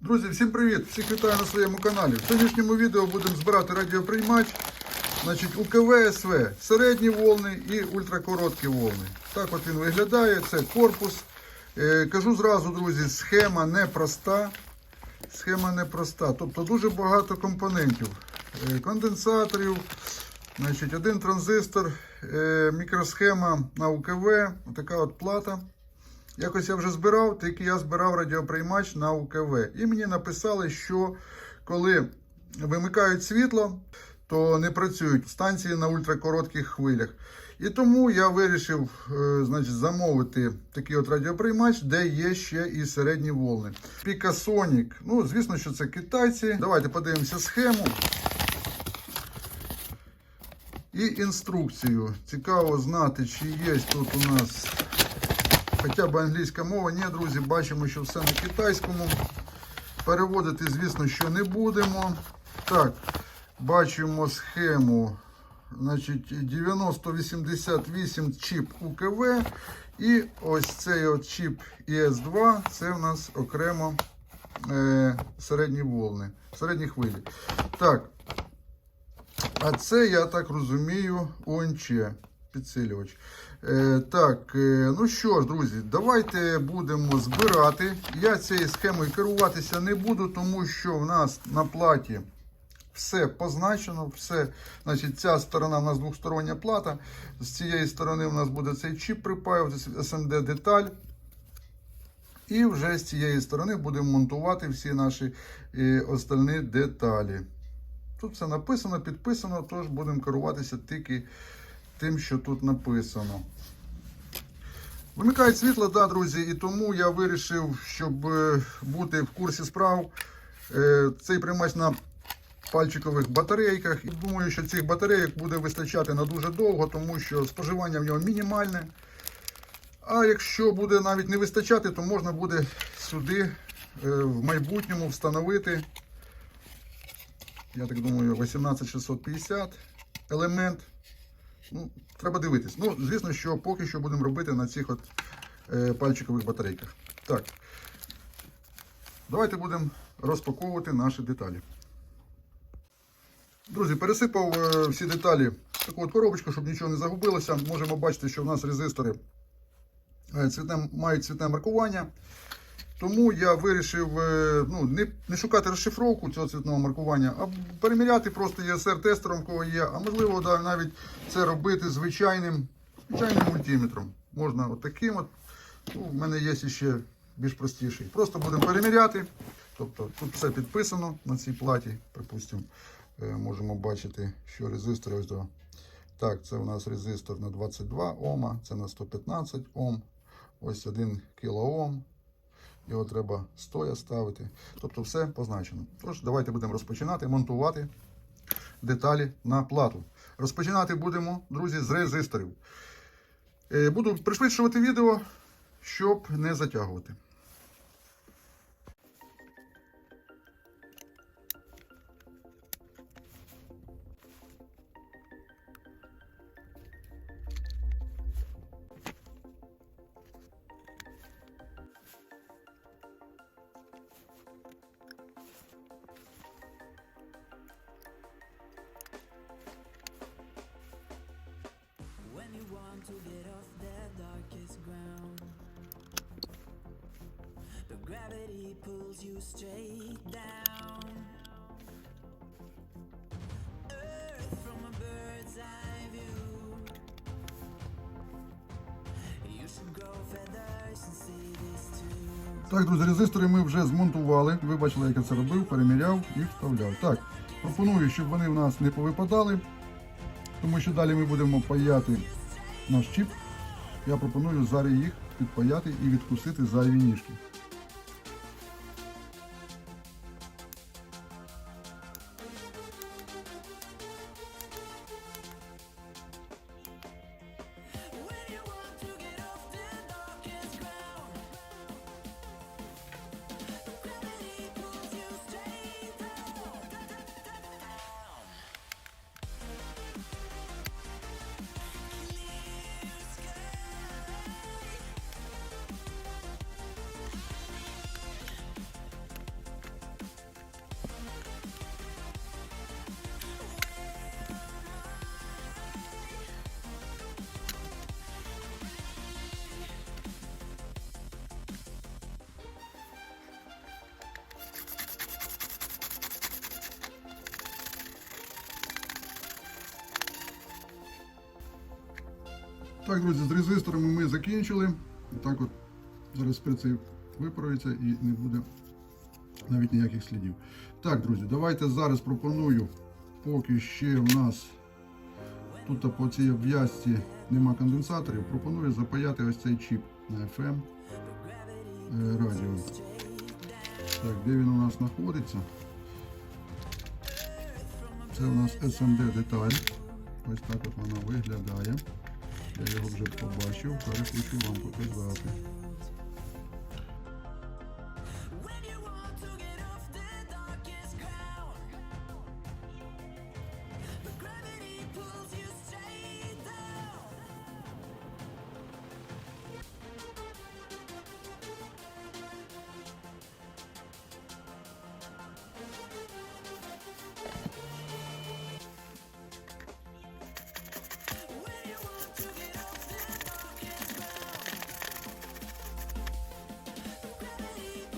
Друзі, всім привіт! Всіх вітаю на своєму каналі. В сьогоднішньому відео будемо збирати радіоприймач. Значить, УКВ СВ, середні волни і ультракороткі волни. Так от він виглядає, це корпус. Е, кажу зразу, друзі, схема непроста. Схема непроста. Тобто дуже багато компонентів. Е, конденсаторів, значить, один транзистор, е, мікросхема на УКВ, така от плата. Якось я вже збирав, тільки я збирав радіоприймач на УКВ. І мені написали, що коли вимикають світло, то не працюють станції на ультракоротких хвилях. І тому я вирішив е, значить, замовити такий от радіоприймач, де є ще і середні волни. Picasonic. Ну, звісно, що це китайці. Давайте подивимося схему. І інструкцію. Цікаво знати, чи є тут у нас Хоча б англійська мова, ні, друзі, бачимо, що все на китайському. Переводити, звісно, що не будемо. Так, бачимо схему. Значить, 9088 чіп УКВ. І ось цей от чіп ES2, це в нас окремо е, середні волни, середні хвилі. Так. А це, я так розумію, ОНЧ, підсилювач. Е, так, е, ну що ж, друзі, давайте будемо збирати. Я цією схемою керуватися не буду, тому що в нас на платі все позначено, все, значить, ця сторона в нас двостороння плата. З цієї сторони в нас буде цей чіп припаюватися, SMD деталь. І вже з цієї сторони будемо монтувати всі наші е, остальні деталі. Тут все написано, підписано, тож будемо керуватися тільки тим, що тут написано. Вимикають світло, да, друзі, і тому я вирішив, щоб е, бути в курсі справ. е, Цей приймач на пальчикових батарейках. І думаю, що цих батарейок буде вистачати на дуже довго, тому що споживання в нього мінімальне. А якщо буде навіть не вистачати, то можна буде сюди е, в майбутньому встановити, я так думаю, 18650 елемент. Ну, треба дивитись. Ну, звісно, що поки що будемо робити на цих от е, пальчикових батарейках. Так. Давайте будемо розпаковувати наші деталі. Друзі, пересипав е, всі деталі в таку от коробочку, щоб нічого не загубилося. Можемо бачити, що в нас резистори е, цвітне, мають цвітне маркування. Тому я вирішив е, ну, не, не шукати розшифровку цього цвітного маркування, а переміряти просто ЄСР-тестером, кого є. А можливо, да, навіть це робити звичайним звичайним мультиметром. Можна от таким от. Ну, в мене є ще більш простіший. Просто будемо переміряти. Тобто тут все підписано на цій платі. Припустимо, е, можемо бачити, що резистори ось до. Так, це у нас резистор на 22 Ома, це на 115 Ом. Ось 1 кОм. Його треба стоя ставити. Тобто все позначено. Тож, давайте будемо розпочинати монтувати деталі на плату. Розпочинати будемо, друзі, з резисторів. Е, Буду пришвидшувати відео, щоб не затягувати. Так, друзі, резистори ми вже змонтували. Ви бачили, як я це робив, переміряв і вставляв. Так, пропоную, щоб вони в нас не повипадали, тому що далі ми будемо паяти наш чіп. Я пропоную зараз їх підпаяти і відкусити зайві ніжки. Так, друзі, з резисторами ми закінчили. Так от зараз спирцей виправиться і не буде навіть ніяких слідів. Так, друзі, давайте зараз пропоную, поки ще в нас тут по цій обв'язці нема конденсаторів, пропоную запаяти ось цей чіп на FM е, радіо. Так, де він у нас знаходиться? Це у нас SMD деталь. Ось так от вона виглядає. Я його вже побачив, але хочу вам показати.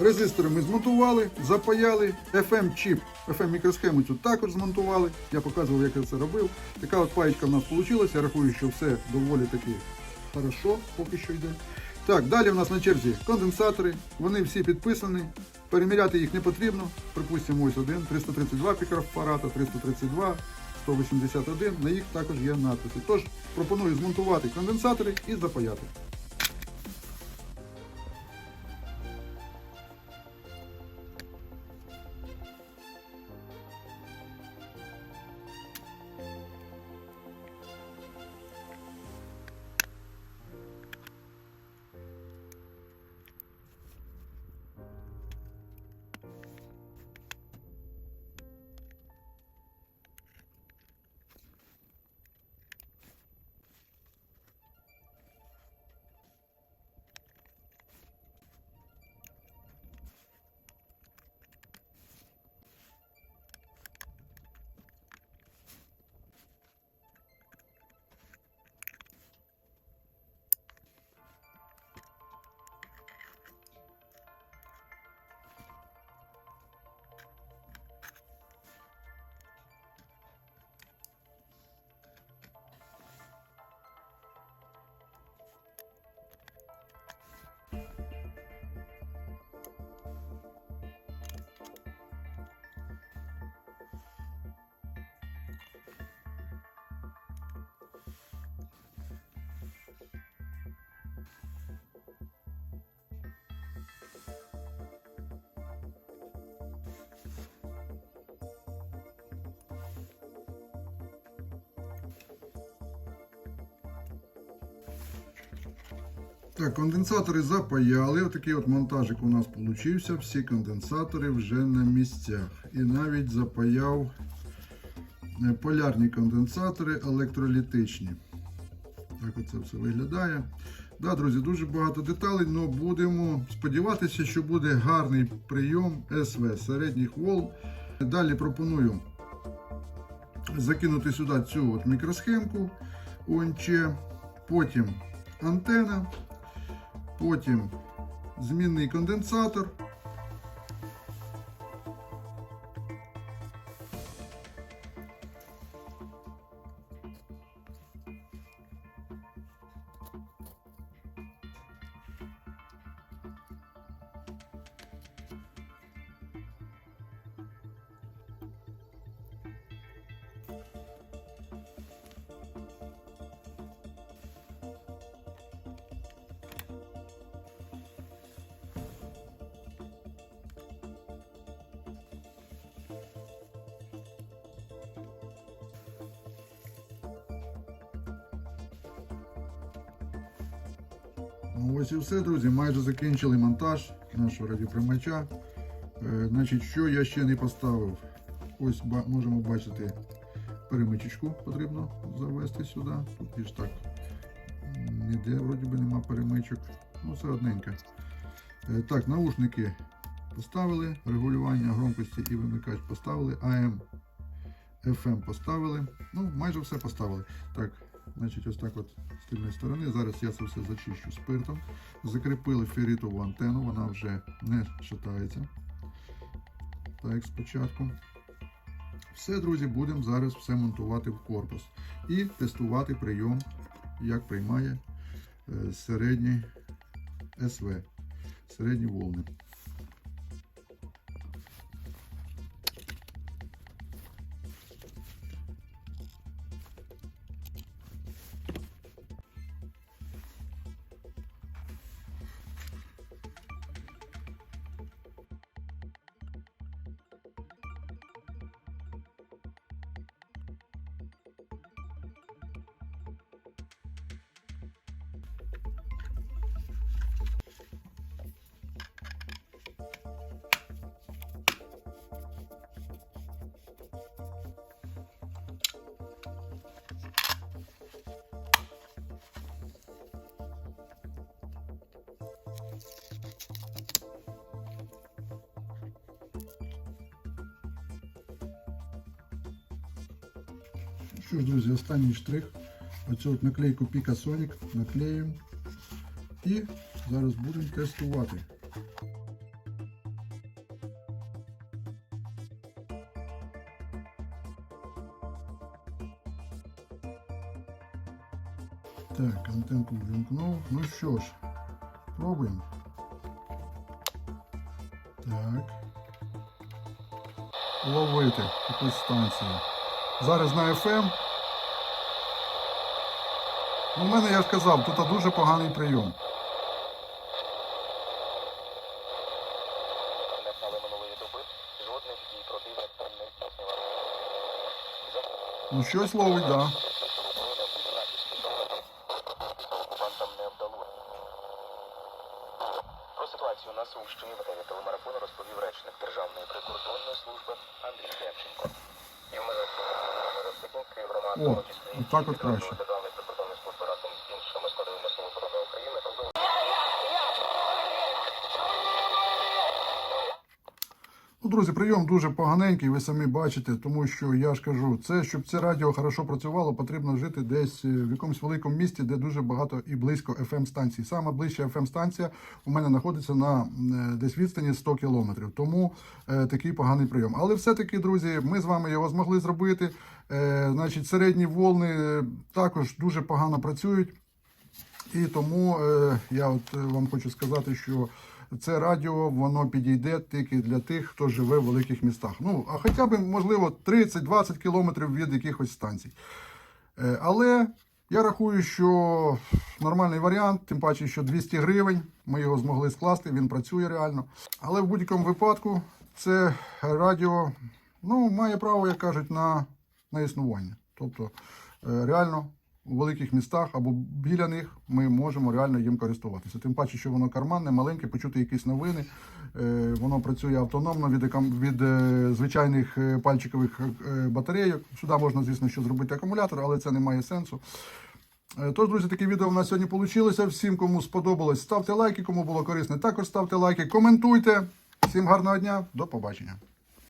Резистори ми змонтували, запаяли, FM чіп, FM мікросхему цю також змонтували. Я показував, як я це робив. Така от паєчка в нас вийшла. Я рахую, що все доволі таки хорошо, поки що йде. Так, далі в нас на черзі конденсатори. Вони всі підписані. Переміряти їх не потрібно. Припустимо, ось один, 332 пікрофарата, 332, 181. На їх також є надписи. Тож пропоную змонтувати конденсатори і запаяти. Так, конденсатори запаяли. Отакий от монтажик у нас получився. Всі конденсатори вже на місцях. І навіть запаяв е, полярні конденсатори електролітичні. Так оце все виглядає. Да, друзі, дуже багато деталей, але будемо сподіватися, що буде гарний прийом СВ середніх вол. Далі пропоную закинути сюди цю от мікросхемку ОНЧ, потім антена, потім змінний конденсатор. Ось і все, друзі. Майже закінчили монтаж нашого радіоприймача. Е, значить, що я ще не поставив? Ось можемо бачити перемичечку потрібно завести сюди. Тут ж так ніде вроді би нема перемичок. Ну, все одненько. Е, так, наушники поставили, регулювання громкості і вимикач поставили, AM, FM поставили. Ну, майже все поставили. Так, значить, ось так от з тильної сторони. Зараз я це все зачищу спиртом. Закріпили ферритову антенну, вона вже не шатається. Так, спочатку. Все, друзі, будемо зараз все монтувати в корпус і тестувати прийом як приймає е, середній СВ, середні волни. Що ж, друзі, останній штрих. Оцю наклейку Pika Sonic наклеїмо і зараз будемо тестувати. Так, антенку ввімкнув. Ну що ж, пробуємо. Так. Ловити якусь станцію. Зараз на FM. У мене, я ж казав, тут дуже поганий прийом. Ну щось ловить, так. Да. Оборони України робили Ну, друзі, прийом дуже поганенький, ви самі бачите, тому що я ж кажу, це щоб це радіо хорошо працювало, потрібно жити десь е, в якомусь великому місті, де дуже багато і близько fm станцій. Саме ближча fm станція у мене знаходиться на е, десь відстані 100 кілометрів. Тому е, такий поганий прийом. Але все-таки, друзі, ми з вами його змогли зробити. Е, значить, середні волни е, також дуже погано працюють. І тому е, я от вам хочу сказати, що це радіо воно підійде тільки для тих, хто живе в великих містах. Ну, а хоча б, можливо, 30-20 кілометрів від якихось станцій. Але я рахую, що нормальний варіант, тим паче, що 200 гривень, ми його змогли скласти, він працює реально. Але в будь-якому випадку це радіо ну, має право, як кажуть, на, на існування. Тобто, е, реально у великих містах або біля них ми можемо реально їм користуватися. Тим паче, що воно карманне, маленьке, почути якісь новини. Е, Воно працює автономно від, від е, звичайних пальчикових батарейок. Сюди можна, звісно, що зробити акумулятор, але це не має сенсу. Тож, друзі, таке відео в нас сьогодні вийшло. Всім, кому сподобалось, ставте лайки, кому було корисне, також ставте лайки, коментуйте. Всім гарного дня, до побачення.